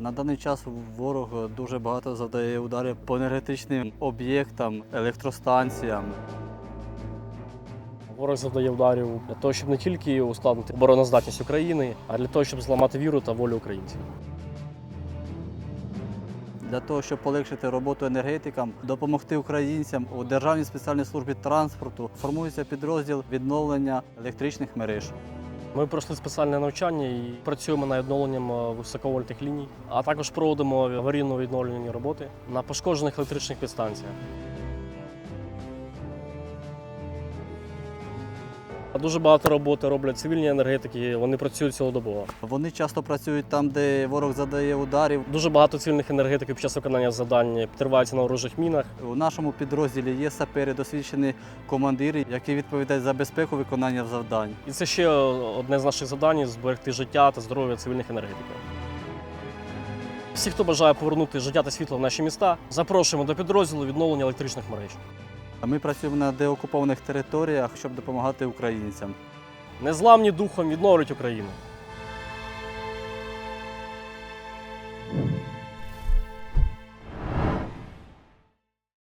На даний час ворог дуже багато завдає ударів по енергетичним об'єктам, електростанціям. Ворог завдає ударів для того, щоб не тільки ускладнити обороноздатність України, а для того, щоб зламати віру та волю українців. Для того, щоб полегшити роботу енергетикам, допомогти українцям у Державній спеціальній службі транспорту формується підрозділ відновлення електричних мереж. Ми пройшли спеціальне навчання і працюємо над відновленням е, високовольтних ліній, а також проводимо аварійно-відновлені роботи на пошкоджених електричних підстанціях. Дуже багато роботи роблять цивільні енергетики, вони працюють цілодобово. Вони часто працюють там, де ворог задає ударів. Дуже багато цивільних енергетиків під час виконання завдань підриваються на ворожих мінах. У нашому підрозділі є сапери, досвідчені командири, які відповідають за безпеку виконання завдань. І це ще одне з наших завдань зберегти життя та здоров'я цивільних енергетиків. Всі, хто бажає повернути життя та світло в наші міста, запрошуємо до підрозділу відновлення електричних мереж. Ми працюємо на деокупованих територіях, щоб допомагати українцям. Незламні духом відновлюють Україну.